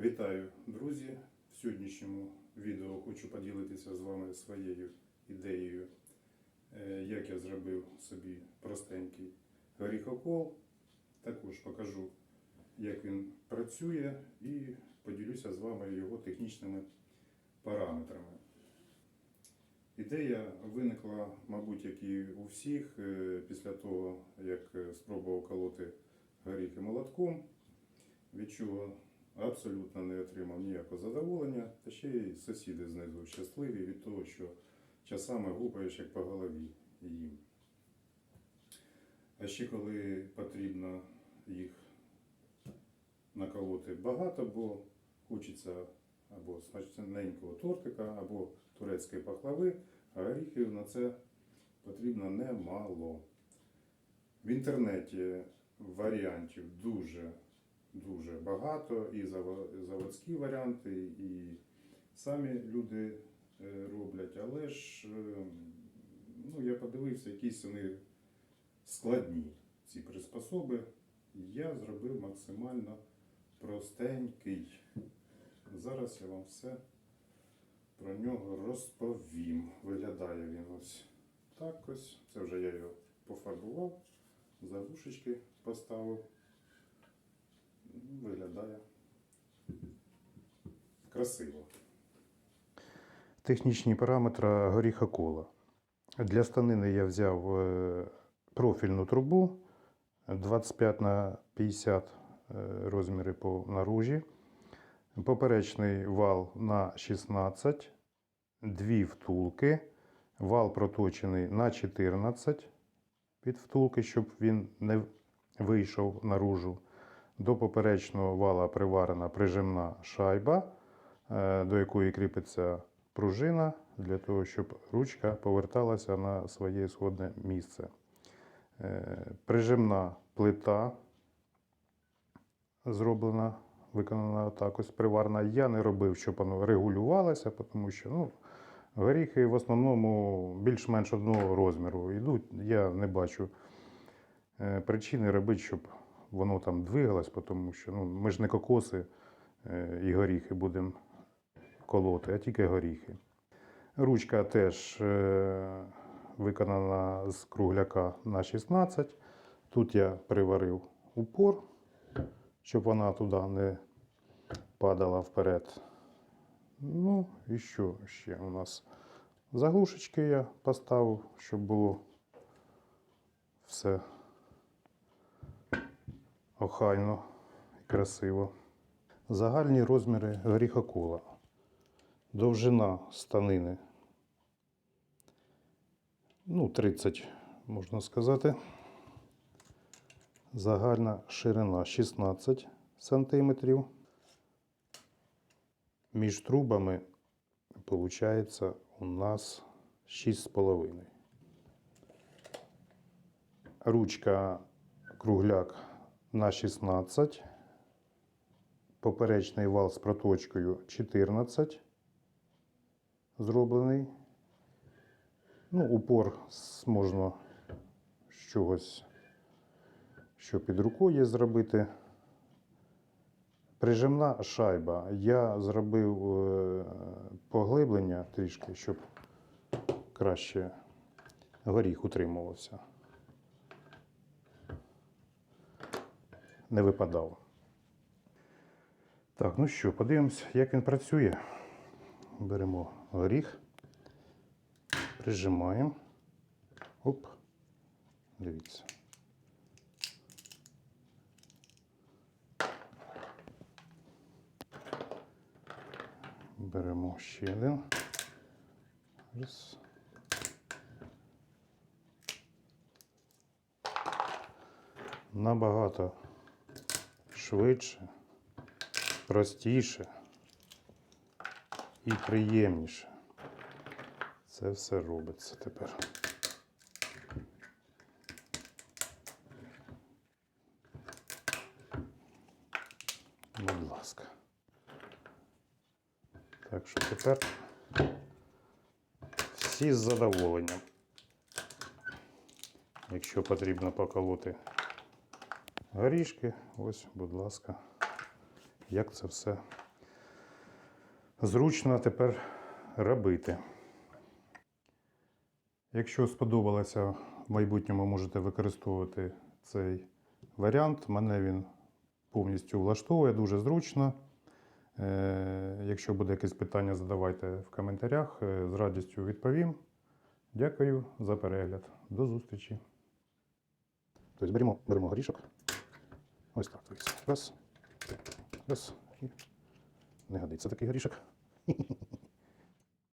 Вітаю, друзі! В сьогоднішньому відео хочу поділитися з вами своєю ідеєю, е, як я зробив собі простенький горіхокол. Також покажу, як він працює, і поділюся з вами його технічними параметрами. Ідея виникла, мабуть, як і у всіх, е, після того, як е, спробував колоти горіхи молотком, від чого абсолютно не отримав ніякого задоволення, та ще й сусіди знизу щасливі від того, що часами гупаєш як по голові їм. А ще коли потрібно їх наколоти багато, бо хочеться або смачненького тортика, або турецької пахлави, а горіхів на це потрібно немало. В інтернеті варіантів дуже дуже багато, і заводські варіанти, і самі люди е, роблять, але ж е, ну, я подивився, якісь вони складні ці приспособи. Я зробив максимально простенький. Зараз я вам все про нього розповім. Виглядає він ось так ось. Це вже я його пофарбував, заглушечки поставив. Виглядає красиво. Технічні параметри горіха кола. Для станини я взяв е, профільну трубу 25 на 50 е, розміри по наружі. Поперечний вал на 16, дві втулки, вал проточений на 14 під втулки, щоб він не вийшов наружу. До поперечного вала приварена прижимна шайба, е, до якої кріпиться пружина, для того, щоб ручка поверталася на своє сходне місце. Е, Прижимна плита зроблена, виконана так приварна. Я не робив, щоб воно регулювалося, тому що ну, горіхи в основному більш-менш одного розміру йдуть. Я не бачу е, причини робити, щоб воно там двигалось, тому що ну, ми ж не кокоси е, і горіхи будемо колоти, а тільки горіхи. Ручка теж е, виконана з кругляка на 16. Тут я приварив упор, щоб вона туди не падала вперед. Ну, і що ще у нас? Заглушечки я поставив, щоб було все охайно і красиво. Загальні розміри горіхокола. Довжина станини. Ну, 30, можна сказати. Загальна ширина 16 сантиметрів. Між трубами виходить у нас 6,5. Ручка кругляк на 16. Поперечний вал з проточкою 14. Зроблений. Ну, упор можна з чогось, що під рукою є зробити. Прижимна шайба. Я зробив е, поглиблення трішки, щоб краще горіх утримувався. Не випадав. Так, ну що, подивимось, як він працює. Беремо горіх, прижимаємо. Оп. Дивіться. Беремо ще один. Раз. Набагато швидше, простіше і приємніше. Це все робиться тепер. Будь ласка. Так що тепер всі з задоволенням. Якщо потрібно поколоти горішки, ось, будь ласка, як це все зручно тепер робити. Якщо сподобалося, в майбутньому можете використовувати цей варіант. Мене він повністю влаштовує, дуже зручно. Е, Якщо буде якесь питання, задавайте в коментарях. Е, З радістю відповім. Дякую за перегляд. До зустрічі. Тобто беремо, беремо горішок. Ось так. Раз. Раз. І не годиться такий горішок.